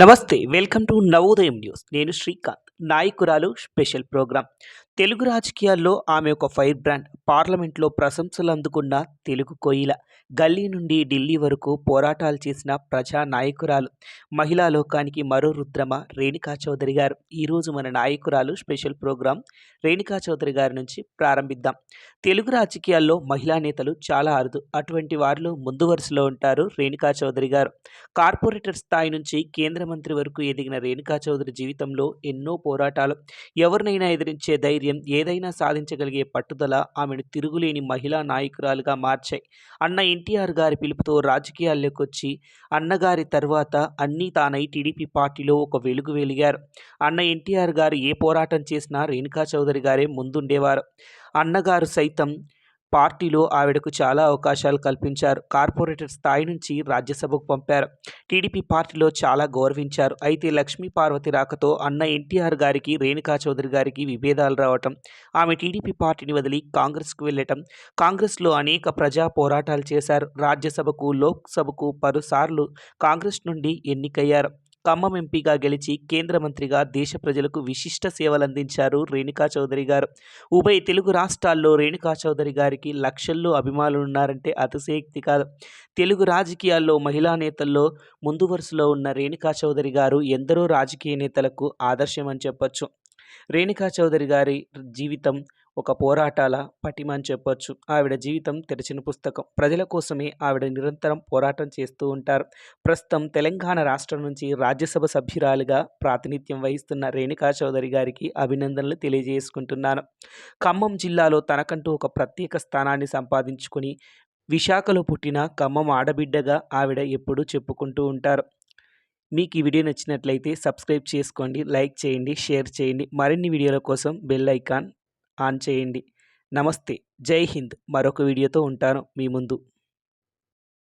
నమస్తే welcome to Navodayam news. నేను శ్రీకాంత్. నాయకురాలు స్పెషల్ ప్రోగ్రాం. తెలుగు రాజకీయాల్లో ఆమె ఒక ఫైర్ బ్రాండ్. పార్లమెంట్లో ప్రశంసలు అందుకున్న తెలుగు కోయిల. గల్లీ నుండి ఢిల్లీ వరకు పోరాటాలు చేసిన ప్రజా నాయకురాలు. మహిళా లోకానికి మరో రుద్రమ రేణుకా చౌదరి గారు. ఈరోజు మన నాయకురాలు స్పెషల్ ప్రోగ్రాం రేణుకా చౌదరి గారి నుంచి ప్రారంభిద్దాం. తెలుగు రాజకీయాల్లో మహిళా నేతలు చాలా అరుదు. అటువంటి వారిలో ముందు వరుసలో ఉంటారు రేణుకా చౌదరి గారు. కార్పొరేటర్ స్థాయి నుంచి కేంద్ర మంత్రి వరకు ఎదిగిన రేణుకా చౌదరి జీవితంలో ఎన్నో పోరాటాలు. ఎవరినైనా ఎదిరించే ధైర్యం ఏదైనా సాధించగలిగే పట్టుదల ఆమెను తిరుగులేని మహిళా నాయకురాలుగా మార్చాయి. అన్న ఎన్టీఆర్ గారి పిలుపుతో రాజకీయాల్లోకి వచ్చి అన్నగారి తర్వాత అన్నీ తానై టీడీపీ పార్టీలో ఒక వెలుగు వెలిగారు. అన్న ఎన్టీఆర్ గారు ఏ పోరాటం చేసినా రేణుకా చౌదరి గారే ముందుండేవారు. అన్నగారు సైతం పార్టీలో ఆవిడకు చాలా అవకాశాలు కల్పించారు. కార్పొరేటర్ స్థాయి నుంచి రాజ్యసభకు పంపారు. టీడీపీ పార్టీలో చాలా గౌరవించారు. అయితే లక్ష్మీ పార్వతి రాకతో అన్న ఎన్టీఆర్ గారికి రేణుకా చౌదరి గారికి విభేదాలు రావటం ఆమె టీడీపీ పార్టీని వదిలి కాంగ్రెస్కు వెళ్ళటం కాంగ్రెస్లో అనేక ప్రజా పోరాటాలు చేశారు. రాజ్యసభకు లోక్సభకు పలుసార్లు కాంగ్రెస్ నుండి ఎన్నికయ్యారు. ఖమ్మం ఎంపీగా గెలిచి కేంద్ర మంత్రిగా దేశ ప్రజలకు విశిష్ట సేవలందించారు రేణుకా చౌదరి గారు. ఉభయ తెలుగు రాష్ట్రాల్లో రేణుకా చౌదరి గారికి లక్షల్లో అభిమానులు ఉన్నారంటే అతిశయక్తి కాదు. తెలుగు రాజకీయాల్లో మహిళా నేతల్లో ముందు వరుసలో ఉన్న రేణుకా చౌదరి గారు ఎందరో రాజకీయ నేతలకు ఆదర్శం అని చెప్పొచ్చు. రేణుకా చౌదరి గారి జీవితం ఒక పోరాటాల పటిమని చెప్పొచ్చు. ఆవిడ జీవితం తెరిచిన పుస్తకం. ప్రజల కోసమే ఆవిడ నిరంతరం పోరాటం చేస్తూ ఉంటారు. ప్రస్తుతం తెలంగాణ రాష్ట్రం నుంచి రాజ్యసభ సభ్యురాలుగా ప్రాతినిధ్యం వహిస్తున్న రేణుకా చౌదరి గారికి అభినందనలు తెలియజేసుకుంటున్నాను. ఖమ్మం జిల్లాలో తనకంటూ ఒక ప్రత్యేక స్థానాన్ని సంపాదించుకుని విశాఖలో పుట్టిన ఖమ్మం ఆడబిడ్డగా ఆవిడ ఎప్పుడూ చెప్పుకుంటూ ఉంటారు. మీకు ఈ వీడియో నచ్చినట్లయితే సబ్స్క్రైబ్ చేసుకోండి లైక్ చేయండి షేర్ చేయండి. మరిన్ని వీడియోల కోసం బెల్ ఐకాన్ ఆన్ చేయండి. నమస్తే జై హింద్. మరొక వీడియోతో ఉంటాను మీ ముందు.